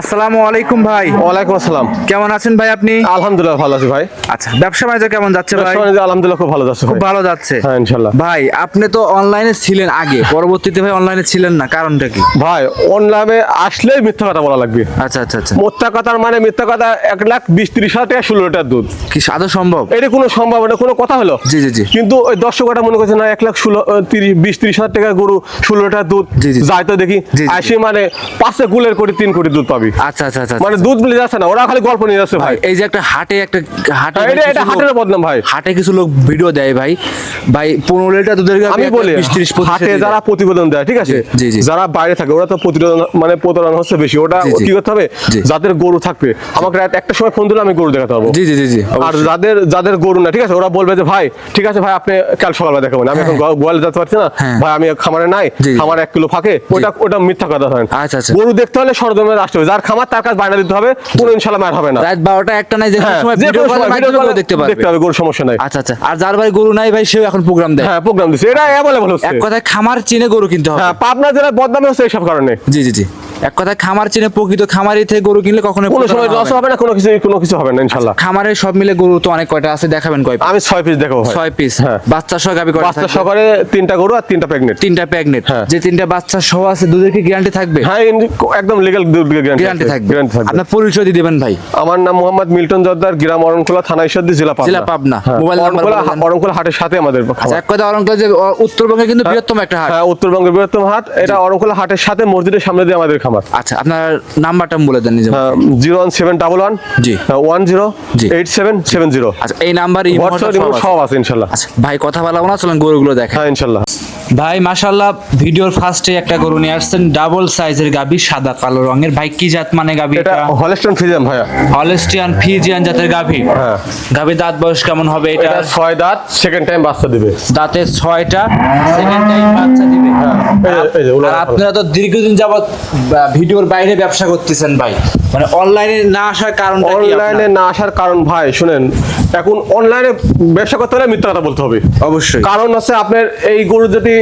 আসসালামু আলাইকুম ভাই। ওয়ালাইকুম আসসালাম। কেমন আছেন ভাই আপনি? আলহামদুলিল্লাহ ভালো আছি ভাই। আচ্ছা ব্যবসা বাণিজ্য কেমন যাচ্ছে ভাই? ব্যবসা আলহামদুলিল্লাহ খুব ভালো যাচ্ছে খুব ভালো যাচ্ছে। হ্যাঁ ইনশাল্লাহ ভাই আপনি তো অনলাইনে ছিলেন আগে। পরবর্তীতে ভাই অনলাইনে ছিলেন না কারণটা কি? ভাই অনলাইনে আসলেই মিথ্যা কথা বলা লাগবে। আচ্ছা আচ্ছা আচ্ছা। মিথ্যা কথার মানে মিথ্যা কথা এক লাখ বিশ ত্রিশ হাজার টাকা ষোলো লিটার দুধ। কি সাদা সম্ভব? এটা কোনো সম্ভব এটা কোনো কথা হলো? জি, জি, জি। কিন্তু ওই দর্শকটা মনে করছে না এক লাখ ষোলো তিরিশ বিশ ত্রিশ হাজার টাকা গরু ষোলো লিটার দুধ। যাই তো দেখি। আসি মানে পাঁচে গুলের কোটি তিন কোটি দুধ পাবি। আচ্ছা আচ্ছা আচ্ছা মানে দুধ মিলে যাচ্ছে না ওরা খালি গল্প নিয়ে যাচ্ছে ভাই। এই যে একটা হাটে একটা হাটে হ্যাঁ, এটা হাটের বদনাম ভাই। হাটে কিছু লোক ভিডিও দেয় ভাই। ভাই পনেরো লিটার দুধের গাভী আমি বলি 20, 30, 25 হাটে যারা প্রতিবেদন দেয় ঠিক আছে। যারা বাইরে থাকে ওরা তো প্রতিবেদন মানে প্রতারণা হচ্ছে বেশি। ওটা। কি করতে হবে? যাদের গরু থাকবে। আমাকে রাত একটা সময় ফোন দিলে আমি গরু দেখাতে পারব। জি জি জি জি আর যাদের যাদের গরু না ঠিক আছে? ওরা বলবে যে ভাই ঠিক আছে ভাই আপনি কাল সকালবেলা দেখাবেন আমি এখন গো- গোয়ালে যেতে পারছি না। হ্যাঁ। ভাই আমি খামারে নাই। খামারে এক কিলো ফাঁকে। ওটা ওটা মিথ্যা কথা হয়। আচ্ছা, আচ্ছা। গরু দেখতে হলে সরদমে আসতে হবে। যার খামার তার কাজ বাইনা দিতে হবে কোনো ইনশাল্লাহ মার হবে না। রাত বারোটা একটা নাই যে হ্যাঁ, সময় ভিডিও কোনো দেখতে পারবে। দেখতে হবে গরু সমস্যা নাই। আচ্ছা আচ্ছা আর যার ভাই গরু নাই ভাই সেও এখন প্রোগ্রাম দেয়। হ্যাঁ প্রোগ্রাম দিচ্ছে এটা অ্যাভেলেবল হচ্ছে। এক কথায় খামার চিনে গরু কিনতে হবে। হ্যাঁ পাবনা জেলার বদনামে হচ্ছে এইসব কারণে। জি জি জি। এক কথায় খামার চিনে প্রকৃত খামারি থেকে গরু কিনলে কখনো কোনো সময় লস হবে না কোনো কিছু কোনো কিছু হবে না ইনশাল্লাহ। খামারের সব মিলে গরু তো অনেক কয়টা আছে দেখাবেন কয় আমি ছয় পিস দেখাবো ভাই। ছয় পিস হ্যাঁ। বাচ্চা সহ গাবি কয়টা বাচ্চা থাকবে? সকালে তিনটা গরু আর তিনটা প্রেগনেন্ট তিনটা প্রেগনেন্ট হ্যাঁ। যে তিনটা বাচ্চা সহ আছে দুধের কি গ্যারান্টি থাকবে? হ্যাঁ একদম লিগ্যাল গ্যারান্টি থাকবে। গ্যারান্টি থাকবে। আপনার পরিচয় দিয়ে দেবেন ভাই। আমার নাম মোহাম্মদ মিল্টন জর্দার গ্রাম অরণখোলা থানা ঈশ্বরদী জেলা পাবনা। জেলা পাবনা। হ্যাঁ, মোবাইল নাম্বার অরণখোলা বলে হাটের সাথে আমাদের আচ্ছা, এক কথা অরঙ্ক যে উত্তরবঙ্গে কিন্তু বৃহত্তম একটা হাট। হ্যাঁ উত্তরবঙ্গের বৃহত্তম হাট। এটা অরণখোলা হাটের সাথে মসজিদের সামনে দিয়ে আমাদের খামার। আচ্ছা আপনার নাম্বারটা বলে দেন zero one seven double one G. One zero G. Eight seven seven zero. আচ্ছা এই নাম্বার সব আছে। ইনশাল্লাহ। আচ্ছা ভাই কথা বলা না চলেন গরুগুলো দেখা হ্যাঁ ইনশাল্লাহ। ভাই মাশাল্লাহ ভিডিওর ফার্স্টে একটা গরু নিয়ে আসছেন ডাবল সাইজের গাবি সাদা কালো রঙের। ভাই কি জাত মানে গাবি এটা হলেস্টন ফিজাম ভাইয়া। হলেস্টিয়ান ফিজিয়ান জাতের গাভি? হ্যাঁ। গাভি দাঁত বয়স কেমন হবে? এটা ছয় দাঁত সেকেন্ড টাইম বাচ্চা দিবে। দাঁতে ছয়টা সেকেন্ড টাইম বাচ্চা দিবে। হ্যাঁ, আর আপনারা তো দীর্ঘদিন যাবত ভিডিওর বাইরে ব্যবসা করতেছেন ভাই। মানে অনলাইনে না আসার কারণটা কি অনলাইনে না আসার কারণ ভাই শুনেন এখন অনলাইনে ব্যবসা করতে হলে মিথ্যা কথা বলতে হবে। অবশ্যই। কারণ হচ্ছে আপনার এই গরু যদি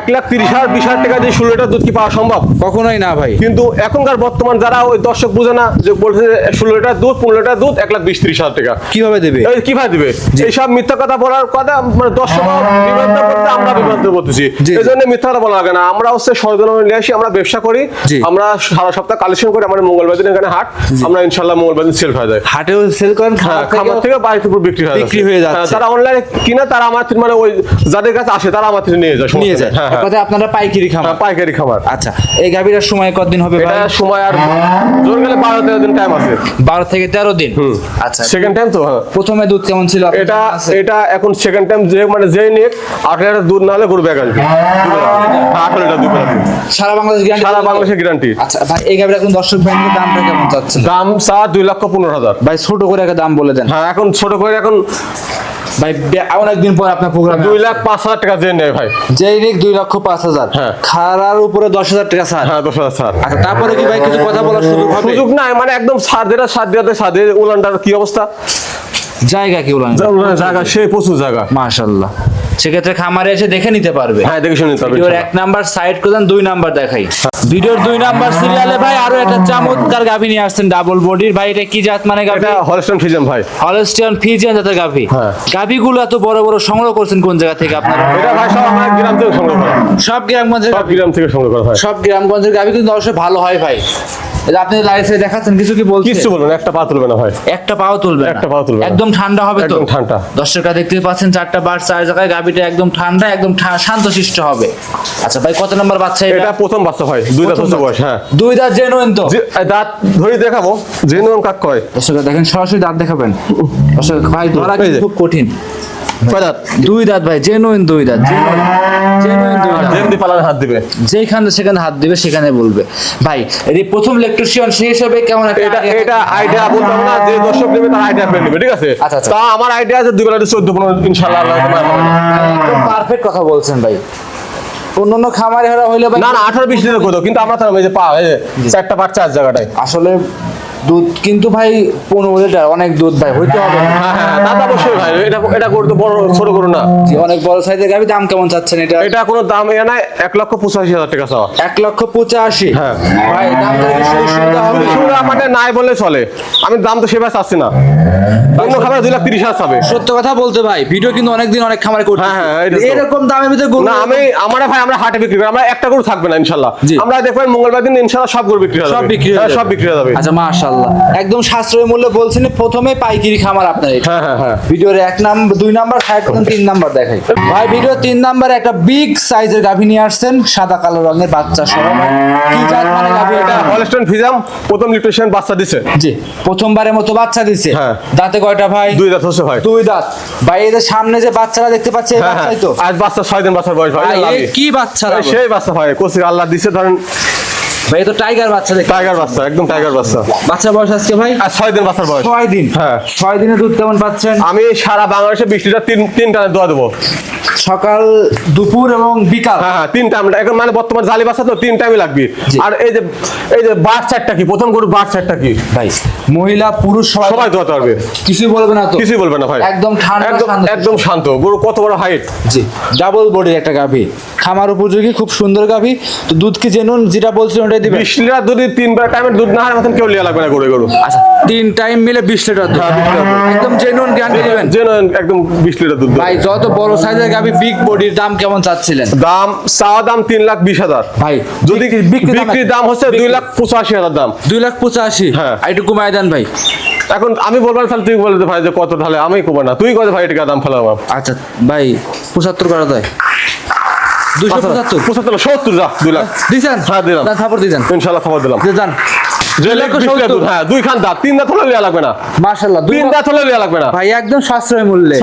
এক লাখ তিরিশ হাজার বিশ হাজার টাকা দিয়ে ষোলো লিটার দুধ কি পাওয়া সম্ভব? কখনোই না ভাই। কিন্তু এখনকার বর্তমান যারা ওই দর্শক বুঝে না যে বলছে ষোলো লিটার দুধ পনেরো লিটার দুধ এক লাখ বিশ ত্রিশ হাজার টাকা। কীভাবে দেবে? কীভাবে দিবে? এইসব মিথ্যা কথা বলার কথা মানে দর্শক আমরা বিভ্রান্ত করতেছি। এই জন্য মিথ্যা কথা বলা লাগে না। আমরা হচ্ছে সরজনম নিয়ে আসি আমরা ব্যবসা করি আমরা সারা সপ্তাহ কালেকশন করি আমাদের মঙ্গলবার দিন এখানে হাট আমরা ইনশাল্লাহ মঙ্গলবার দিন সেল হয়ে যায়। হাটেও সেল করেন হ্যাঁ, খামার থেকে বাড়িতে বিক্রি হয়ে বিক্রি হয়ে। হ্যাঁ, তারা অনলাইনে কিনা তারা আমার মানে ওই যাদের কাছে আসে তারা আমার থেকে নিয়ে যায় নিয়ে যায়। হ্যাঁ হ্যাঁ। আপনারা পাইকারি খামার। হ্যাঁ, পাইকারি খামার। আচ্ছা এই গাভীটার সময় কতদিন হবে? এটা সময় আর জোর গেলে বারো তেরো দিন টাইম আছে। বারো থেকে তেরো দিন? আচ্ছা। সেকেন্ড টাইম তো প্রথমে দুধ কেমন ছিল? এটা এটা এখন সেকেন্ড টাইম যে মানে যে নিয়ে আট লিটার দুধ না হলে গরু ব্যাগ আসবে আট লিটার দুধ সারা বাংলাদেশ গ্যারান্টি সারা বাংলাদেশের গ্যারান্টি আচ্ছা ভাই এই গাভীর এখন দর্শক ভাইদের দামটা কেমন চাচ্ছেন? দাম চা দুই লক্ষ পনেরো হাজার। ভাই ছোট করে একটা দাম বলে দেন। হ্যাঁ এখন ছোট করে এখন ভাই অনেকদিন পর আপনার প্রোগ্রাম দুই লাখ পাঁচ হাজার টাকা যে নেয় ভাই। যেই নিক দুই লক্ষ পাঁচ হাজার। হ্যাঁ। খারার উপরে দশ হাজার টাকা স্যার হ্যাঁ দশ হাজার স্যার আচ্ছা তারপরে কি ভাই কিছু কথা বলার সুযোগ সুযোগ নাই মানে একদম সার যেটা সার দেওয়াতে সার দিয়ে উলানটার কি অবস্থা? জায়গা কি বলেন? জায়গা সেই প্রচুর জায়গা। মাশাল্লাহ সেক্ষেত্রে খামারে এসে দেখে নিতে পারবে। হ্যাঁ দেখে শুনে হবে ভিডিওর এক নাম্বার সাইড করে দেন দুই নাম্বার দেখাই। ভিডিওর দুই নাম্বার সিরিয়ালে ভাই আরও একটা চমৎকার গাভী নিয়ে আসছেন ডাবল বডির ভাই এটা কি জাত মানে গাভী? এটা হলস্টন ফিজাম ভাই। হলস্টিয়ান ফিজিয়ান জাতের গাভী। হ্যাঁ। গাভীগুলো এত বড় বড় সংগ্রহ করছেন কোন জায়গা থেকে আপনারা? এটা ভাই সব আমার গ্রাম থেকে সংগ্রহ করা সব গ্রামগঞ্জের সব গাভী গ্রাম থেকে সংগ্রহ করা হয়। সব গ্রামগঞ্জের গাভী কিন্তু অবশ্যই ভালো হয় ভাই। আপনি লাইফে দেখাচ্ছেন কিছু কি বলছেন কিচ্ছু বলুন একটা পা তুলবে না ভাই। একটা পাও তুলবে একটা পাও তুলবে না। একদম ঠান্ডা হবে তো? ঠান্ডা। দর্শকরা দেখতে পাচ্ছেন চারটা বার চার জায়গায় গাভীটা একদম ঠান্ডা একদম শান্ত শান্তশিষ্ট হবে। আচ্ছা ভাই কত নম্বর বাচ্চা এটা? প্রথম বাচ্চা হয় দুই দাঁত হচ্ছে বয়স হ্যাঁ। দুই দাঁত জেনুইন তো? দাঁত ধরে দেখাবো। জেনুইন কাক কয়? দর্শকরা দেখেন সরাসরি দাঁত দেখাবেন। দর্শক ভাই ধরা কিন্তু খুব কঠিন। কয় দাঁত দুই দাঁত ভাই জেনুইন দুই দাঁত জেনুইন দুই দাঁত। হাত দিবে। যেখানে সেখানে হাত দিবে সেখানে বলবে। ভাই এই প্রথম ইলেকট্রিশিয়ান সেই হিসাবে কেমন এটা এটা আইডিয়া বলতে না যে দর্শক নেবে তার আইডিয়া পেয়ে নেবে ঠিক আছে? আচ্ছা, আচ্ছা। তা আমার আইডিয়া আছে দুই বেলা চোদ্দ পনেরো ইনশাল্লাহ পারফেক্ট কথা বলছেন ভাই। অন্যান্য খামারে ভাই না না আঠারো বিশ দিনের কিন্তু আমরা এই যে পা চারটা পাঁচ চার জায়গাটায়। আসলে দুধ কিন্তু ভাই পনেরো লিটার অনেক দুধ ভাই হইতে হবে না। তা তো অবশ্যই ভাই এটা এটা করতে বড় ছোট করো না। জি, অনেক বড় সাইজের গাভি দাম কেমন চাচ্ছেন এটা? এটা কোনো দাম এ নাই এক লক্ষ পঁচাশি হাজার টাকা চাওয়া। এক লক্ষ পঁচাশি? হ্যাঁ। ভাই দাম সুবিধা হবে। নাই বললে চলে। আমি দাম তো সেভাবে চাচ্ছি না। অন্য খাবার দুই লাখ তিরিশ হাজার চাবে। সত্য কথা বলতে ভাই ভিডিও কিন্তু অনেকদিন অনেক খামারে করতে হ্যাঁ, হ্যাঁ, এরকম দামের ভিতরে গরু না আমি আমরা ভাই আমরা হাটে বিক্রি করি আমরা একটা গরু থাকবে না ইনশাল্লাহ। আমরা দেখবেন মঙ্গলবার দিন ইনশাল্লাহ সব গরু বিক্রি হয়ে সব বিক্রি সব বিক্রি যাবে। আচ্ছা মাশাআল্লাহ একদম সাশ্রয় মূল্য বলছেন প্রথমে পাইকারি খামার আপনার হ্যাঁ হ্যাঁ হ্যাঁ। ভিডিওর এক নাম্বার দুই নাম্বার সাইড তিন নাম্বার দেখাই। ভাই ভিডিও তিন নাম্বার একটা বিগ সাইজের গাভী নিয়ে আসছেন সাদা কালো রঙের বাচ্চা সহ। কি জাত মানে গাভী এটা? হলস্টন ফিজাম প্রথম লিপ্টেশন বাচ্চা দিছে। জি প্রথমবারের মতো বাচ্চা দিছে। হ্যাঁ। দাঁতে কয়টা ভাই? দুই দাঁত হচ্ছে ভাই। দুই দাঁত। ভাই এদের সামনে যে বাচ্চারা দেখতে পাচ্ছে এই হ্যাঁ হ্যাঁ বাচ্চাই তো। আজ বাচ্চা ছয় দিন বাচ্চার বয়স ভাই কি বাচ্চা সেই বাচ্চা ভাই কোসি আল্লাহ দিছে ধরেন ভাই এ তো টাইগার বাচ্চা দেখতে টাইগার বাচ্চা একদম টাইগার বাচ্চা। বাচ্চা বয়স আজকে ভাই? আর ছয় দিন বাচ্চার বয়স। ছয় দিন। হ্যাঁ। ছয় দিনে দুধ কেমন পাচ্ছেন? আমি সারা বাংলাদেশে বিশ লিটার তিন তিন টানে দোয়া দেবো। সকাল দুপুর এবং বিকাল। হ্যাঁ হ্যাঁ তিন টাইম এখন মানে বর্তমান জালি বাচ্চা তো তিন টাইমই লাগবে। আর এই যে এই যে বার চারটা কি? প্রথম গরু বার চারটা কি? ভাই। মহিলা পুরুষ সবাই সবাই দোয়াতে পারবে কিছুই বলবে না তো? কিছুই বলবে না ভাই। একদম ঠান্ডা একদম শান্ত। একদম শান্ত। গরু কত বড় হাইট জি। ডাবল বডির একটা গাভী। খামার উপযোগী খুব সুন্দর গাভী। তো দুধ কি জেনুন যেটা বলছেন ওটাই দিবেন? বিশ লিটার যদি তিনবার টাইমের দুধ না হয় মতন কেউ লিয়া লাগবে না গরু গরু। আচ্ছা তিন টাইম মিলে বিশ লিটার দুধ। হ্যাঁ, 20 লিটার দুধ। একদম জেনুন গ্যারান্টি দিবেন? যেন একদম বিশ লিটার দুধ ভাই যত বড় সাইজের গাভী বিগ বডির দাম কেমন চাচ্ছিলেন? দাম চাওয়া দাম তিন লাখ বিশ হাজার। ভাই যদি বিক্রির দাম হচ্ছে দুই লাখ পঁচাশি হাজার দাম। দুই লাখ পঁচাশি? হ্যাঁ। একটু কমায় দেন ভাই। এখন আমি বলব না, তাহলে তুই বলতে ভাই যে কত ঢালে আমি কমে না। তুই কত ভাই এটা দাম ফেলাম আচ্ছা ভাই পঁচাত্তর করা দেয় দুশো পঁচাত্তর। পঁচাত্তর সত্তর যা দুই লাখ। হ্যাঁ, দিলাম। না থাপড় ইনশাল্লাহ খবর দিলাম। যান। দুই লক্ষ সত্তর। হ্যাঁ খান দাঁত তিন দাঁত হলে লিয়া লাগবে না। মার্শাল্লাহ তিন দাঁত হলে লিয়া লাগবে না। ভাই একদম সাশ্রয় মূল্যে।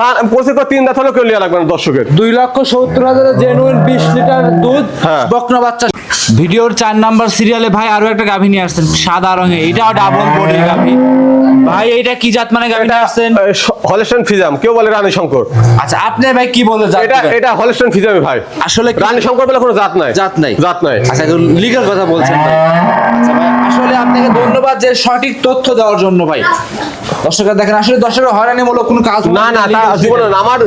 তিন দাঁত কেউ লিয়া লাগবে না দর্শকের। দুই লক্ষ সত্তর হাজারের জেনুইন বিশ লিটার দুধ হ্যাঁ। বকনা বাচ্চা ভিডিওর চার নাম্বার সিরিয়ালে ভাই আরও একটা গাভী নিয়ে আসছেন সাদা রঙে এটাও ডাবল বডির গাভী। ভাই এটা কি জাত মানে গাভী নিয়ে আসছেন? হলস্টন ফিজাম কেউ বলে রানী শঙ্কর। আচ্ছা আপনি ভাই কি বলে জাত এটা? এটা হলস্টন ফিজামি ভাই। আসলে রানী শঙ্কর বলে কোনো জাত নাই। জাত নাই। জাত নাই। আচ্ছা লিগাল কথা বলছেন ভাই। আচ্ছা ভাই আসলে আপনাকে ধন্যবাদ যে সঠিক তথ্য দেওয়ার জন্য ভাই। দর্শকরা দেখেন আসলে দর্শকরা হয়রানিমূলক কোনো কাজ না না তা জীবনে। আমার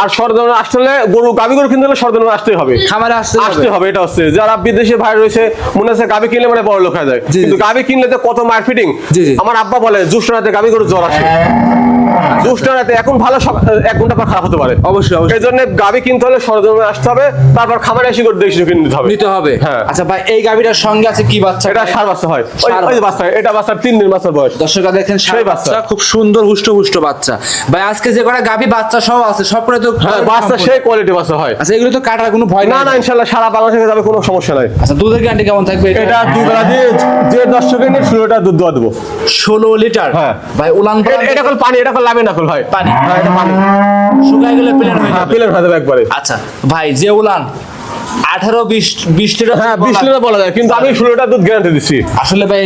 আর সরদন আসলে গরু গাবি গরু কিনতে হলে সরদন আসতেই হবে। খামারে আসতে। আসতে হবে এটা হচ্ছে। যারা বিদেশে ভাই রয়েছে মনে আছে গাবি কিনলে মানে বড় লোক হয়ে যায় কিন্তু। গাবি কিনলে তো কত মার ফিটিং জি, জি। আমার আব্বা বলে জুসরাতে রাতে গাবি করে জ্বর আসে এখন ভালো এক ঘণ্টা পর খারাপ হতে পারে। অবশ্যই, অবশ্যই। এই জন্য গাবি কিনতে হলে সরদমে আসতে হবে তারপর খামারে এসে করে দেখে কিনে নিতে হবে। নিতে হবে। হ্যাঁ। আচ্ছা ভাই এই গাভীটার সঙ্গে আছে কি বাচ্চা? এটা সার বাচ্চা হয়। ওই- বাচ্চা। এটা বাচ্চার তিন দিন বাচ্চার বয়স। দর্শকরা দেখেন সেই বাচ্চা। বাচ্চা খুব সুন্দর হুষ্ট হুষ্ট বাচ্চা। ভাই আজকে যে কটা গাভী বাচ্চা সহ আছে সব করে তো হ্যাঁ বাচ্চা সেই কোয়ালিটি বাচ্চা হয়। আচ্ছা এগুলো তো কাটার কোনো ভয় না না ইনশাল্লাহ সারা বাংলাদেশে যাবে কোনো সমস্যা নাই। আচ্ছা দুধের গ্যারান্টি কেমন থাকবে এটা? দুই বেলা দিয়ে যে দর্শকে নিয়ে ষোলোটা দুধ দেওয়া দেবো। ষোলো লিটার? হ্যাঁ। ভাই উলান এটা কল পানি এটা কল লাভে না ভাই পানি। শুকাই শুকায় গেলে প্লেন হয়ে হ্যাঁ যাবে। প্লেন হয়ে যাবে একবারে। আচ্ছা ভাই যে উলান আঠারো বিশ বিশ লিটার হ্যাঁ বিশ লিটার বলা যায় কিন্তু আমি ষোলোটা দুধ গ্যারান্টি দিচ্ছি। আসলে ভাই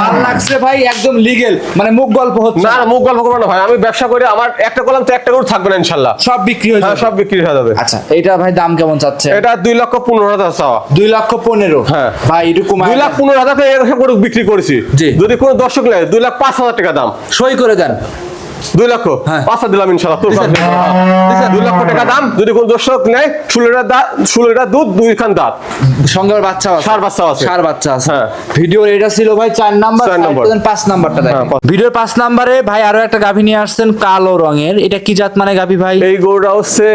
ভালো লাগছে ভাই একদম লিগেল মানে মুখ গল্প হচ্ছে। না মুখ গল্প করব না ভাই আমি ব্যবসা করে আমার একটা করলাম তো একটা করে থাকবে না ইনশাল্লাহ। সব বিক্রি হয়ে হ্যাঁ যাবে। সব বিক্রি হয়ে যাবে। আচ্ছা এইটা ভাই দাম কেমন চাচ্ছে? এটা দুই লক্ষ পনেরো হাজার চাওয়া। দুই লক্ষ পনেরো। হ্যাঁ। ভাই এটুকু দুই লাখ পনেরো হাজার টাকা করে বিক্রি করেছি। যদি কোনো দর্শক নেয় দুই লাখ পাঁচ হাজার টাকা দাম। সই করে দেন। দুই লক্ষ হ্যাঁ। পাঁচটা দিলাম ইনশাল্লাহ তোর? দুই লক্ষ টাকা দাম যদি কোন দর্শক নেয় ষোলোটা দাঁত ষোলোটা দুধ দুই খান দাঁত সঙ্গে বাচ্চা আছে ষাঁড় বাচ্চা আছে। সার বাচ্চা আছে হ্যাঁ। ভিডিওর এটা ছিল ভাই চার নাম্বার চার নাম্বার। পাঁচ নাম্বারটা দেখেন হ্যাঁ, পাঁচ। ভিডিওর পাঁচ নাম্বারে ভাই আরও একটা গাভী নিয়ে আসছেন কালো রঙের এটা কি জাত মানে গাভী ভাই এই গরুটা হচ্ছে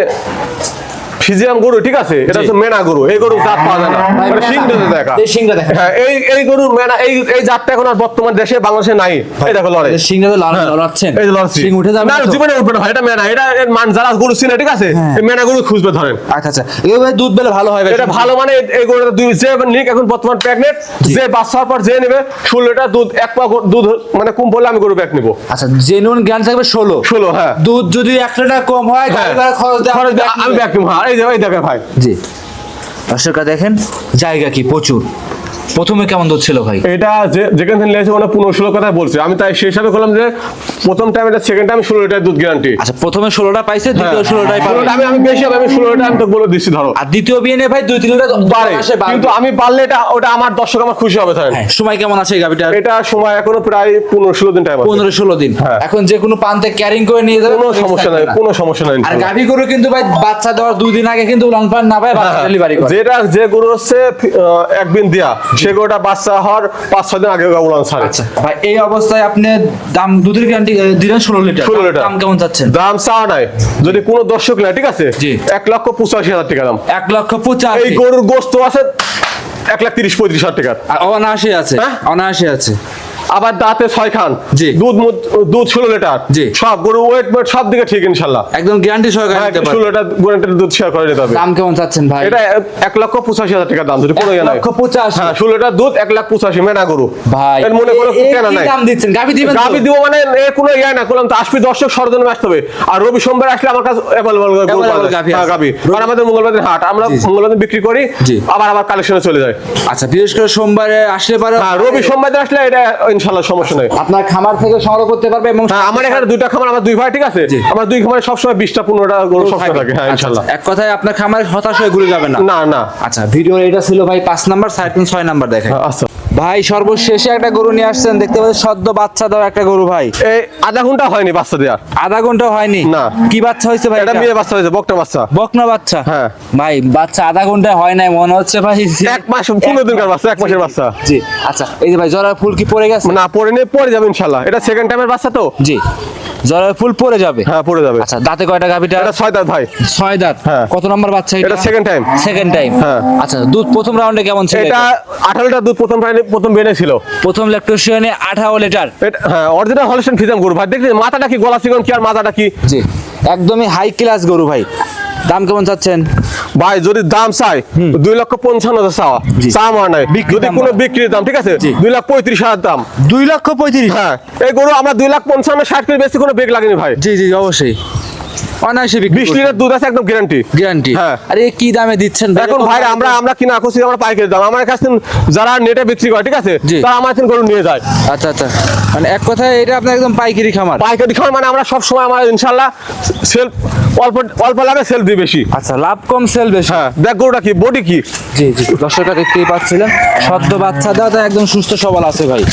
ফিজিয়াম গরু ঠিক আছে? এটা হচ্ছে মেনা গরু এই গরু জাত পাওয়া যায় না। এটা মেনা। দিয়ে দেখা। দেখা। হ্যাঁ এই এই গরুর মেনা এই এই জাতটা এখন আর বর্তমান দেশে বাংলাদেশে নাই। এই দেখো লড়াই শিংটা তো লড়াচ্ছেন। এই লড়ছি। উঠে যাবে না জীবনে উঠবে না এটা মেনা। এটা মান যারা গরু চিনে ঠিক আছে হ্যাঁ। এই মেনা গরু খুঁজবে ধরেন। আচ্ছা আচ্ছা। এই ভাই দুধ বেলে ভালো হয় এটা ভালো মানে এই- গরুটা দুই যে নিক এখন বর্তমান প্রেগনেন্ট যে বাচ্চা পর যে নেবে ষোলো লিটার দুধ এক পা দুধ মানে কম পড়লে আমি গরু ব্যাগ নেব। আচ্ছা জেনুইন জ্ঞান থাকবে ষোলো। ষোলো হ্যাঁ। দুধ যদি এক লিটার কম হয় হ্যাঁ। গাড়ি খরচ দেওয়া আমি ব্যাগ নেব হ্যাঁ। এই যে দেখে ভাই। জি। দর্শকরা দেখেন জায়গা কি? প্রচুর। প্রথমে কেমন দুধ ছিল ভাই? এটা যেখান থেকে নিয়েছে ওখানে পনেরো ষোলো কথা বলছে। আমি তাই সেই হিসাবে করলাম যে প্রথম টাইম এটা সেকেন্ড টাইম ষোলো লিটার দুধ গ্যারান্টি আচ্ছা প্রথমে ষোলোটা পাইছে দ্বিতীয় ষোলোটাই আমি আমি বেশি হবে আমি ষোলো লিটার আমি তো বলে দিচ্ছি ধরো। আর দ্বিতীয় বিয়ে ভাই দুই তিন লিটার পারে। কিন্তু আমি পারলে এটা ওটা আমার দর্শক আমার খুশি হবে তাই হ্যাঁ সময় কেমন আছে এই গাভিটার? এটা সময় এখনও প্রায় পনেরো ষোলো দিন টাইম পনেরো ষোলো দিন। হ্যাঁ। এখন যে কোনো পান্তে ক্যারিং করে নিয়ে যাবে কোনো সমস্যা নাই কোনো সমস্যা নাই আর। গাভি গরু কিন্তু ভাই বাচ্চা দেওয়ার দুই দিন আগে কিন্তু উলান পান না পায় বাচ্চা হ্যাঁ, ডেলিভারি করে। যেটা যে গরু হচ্ছে একদিন দিয়া। সে গোটা বাচ্চা হওয়ার পাঁচ ছয় দিন আগে উড়ান ছাড়ে। আচ্ছা ভাই এই অবস্থায় আপনি দাম দুধের গ্যারান্টি দিলেন ষোলো লিটার। 16 লিটার। দাম কেমন চাচ্ছেন? দাম চাওয়া নাই। যদি কোনো দর্শক নেয় ঠিক আছে। এক লক্ষ পঁচাশি হাজার টাকা দাম। এক লক্ষ পঁচাশি। এই গরুর গোস্ত আছে এক লাখ তিরিশ পঁয়ত্রিশ হাজার টাকা। অনায়াসে আছে। হ্যাঁ? অনায়াসে আছে। আবার দাঁতে ছয় খান। জি। দুধ দুধ ষোলো লিটার। জি। সব গরু ওয়েট ওয়েট সব দিকে ঠিক ইনশাল্লাহ। একদম গ্যারান্টি সহকারে হ্যাঁ নিতে পারবেন। ষোলো লিটার গ্যারান্টির দুধ শেয়ার করে নিতে হবে। দাম কেমন চাচ্ছেন ভাই? এটা এক- লক্ষ পঁচাশি হাজার টাকার দাম যদি কোনো লক্ষ পঁচাশি। হ্যাঁ ষোলো লিটার দুধ এক লাখ পঁচাশি মেনা গরু। ভাই এর মনে করো এ- এ কেনা নাই। দাম দিচ্ছেন? গাবি দিবেন গাবি দিব মানে এর কোনো ইয়ে না করলাম তো আসবি দর্শক সরজনে আসতে হবে। আর রবি সোমবার আসলে আমার কাছে অ্যাভেলেবল Available গাভী আছে। গাবি কারণ আমাদের মঙ্গলবার হাট আমরা। মঙ্গলবার বিক্রি করি। আবার আবার কালেকশনে চলে যায়। আচ্ছা বিশেষ করে সোমবারে আসলে পারে। হ্যাঁ রবি সোমবার আসলে এটা ইনশাল্লাহ সমস্যা নাই। আপনার খামার থেকে সংগ্রহ করতে পারবে এবং হ্যাঁ আমার এখানে দুইটা খামার আমার দুই ভাই ঠিক আছে। আমার দুই খামারে সবসময় বিশটা পনেরোটা গরু সবসময় থাকে। হ্যাঁ ইনশাআল্লাহ। ইনশাল্লাহ আচ্ছা। এক কথায় আপনার খামারে হতাশ হয়ে ঘুরে যাবে না? না না। আচ্ছা ভিডিও এটা ছিল ভাই পাঁচ নাম্বার তিন ছয় নাম্বার দেখেন। আচ্ছা। ভাই সর্বশেষে একটা গরু নিয়ে আসছেন। দেখতে পাচ্ছেন সদ্য বাচ্চা দেওয়া একটা গরু ভাই। এই আধা ঘণ্টা হয়নি বাচ্চা দেওয়া আধা ঘণ্টা হয়নি? না। কি বাচ্চা হয়েছে ভাই এটা? মেয়ে বাচ্চা হয়েছে বকটা বাচ্চা। বকনা বাচ্চা? হ্যাঁ। ভাই বাচ্চা আধা ঘণ্টা হয় নাই মনে হচ্ছে ভাই। এক মাস পনেরো দিনকার বাচ্চা এক মাসের বাচ্চা। জি আচ্ছা এই যে ভাই জরার ফুল কি পড়ে গেছে? না পরে নিয়ে পরে যাবে ইনশাআল্লাহ এটা সেকেন্ড টাইমের বাচ্চা তো? জি। জরার ফুল পড়ে যাবে। হ্যাঁ পরে যাবে। আচ্ছা দাঁতে কয়টা গাভিটা? এটা ছয় দাঁত ভাই। ছয় দাঁত। হ্যাঁ। কত নম্বর বাচ্চা এটা? সেকেন্ড টাইম সেকেন্ড টাইম হ্যাঁ। আচ্ছা দুধ প্রথম রাউন্ডে কেমন ছিল এটা আঠারো লিটার দুধ প্রথম রাউন্ডে প্রথম বেনে ছিল। প্রথম ল্যাকটোশিয়ানে আঠারো লিটার এটা হ্যাঁ অরিজিনাল হলস্টেন ফিজাম গরু ভাই। দেখলি মাথাটা কি গলা চিকন কি আর মাথাটা কি? জি। একদমই হাই ক্লাস গরু ভাই। দাম কেমন চাচ্ছেন? ভাই যদি দাম চাই দুই লক্ষ পঞ্চান্ন হাজার চাওয়া। চা আমার নাই। বিক্রির যদি কোনো বিক্রির দাম ঠিক আছে? দুই লাখ পঁয়ত্রিশ হাজার দাম। দুই লক্ষ পঁয়ত্রিশ? হ্যাঁ। এই গরু আমরা দুই লাখ পঞ্চান্ন ষাট করে বেশি কোনো বেগ লাগেনি ভাই। জি জি অবশ্যই। অনায়াসে বিক্রি বিশ লিটার দুধ আছে একদম গ্যারান্টি গ্যারান্টি হ্যাঁ। আরে কি দামে দিচ্ছেন? এখন ভাই আমরা আমরা কিনা করছি আমরা পাইকারি দাম। আমার কাছে যারা নেটে বিক্রি করে ঠিক আছে। তারা আমার কাছে গরু নিয়ে যায়। আচ্ছা আচ্ছা। মানে এক কথায় এটা আপনার একদম পাইকারি খামার। পাইকারি খাওয়ার মানে আমরা সব সময় আমার ইনশাল্লাহ সেল অল্প অল্প লাভে সেল দিই বেশি। আচ্ছা লাভ কম সেল বেশি। হ্যাঁ দেখ গরুটা কি বডি কি? জি জি। দর্শকরা দেখতেই পাচ্ছিলেন। সদ্য বাচ্চা দাদা একদম সুস্থ সবল আছে ভাই।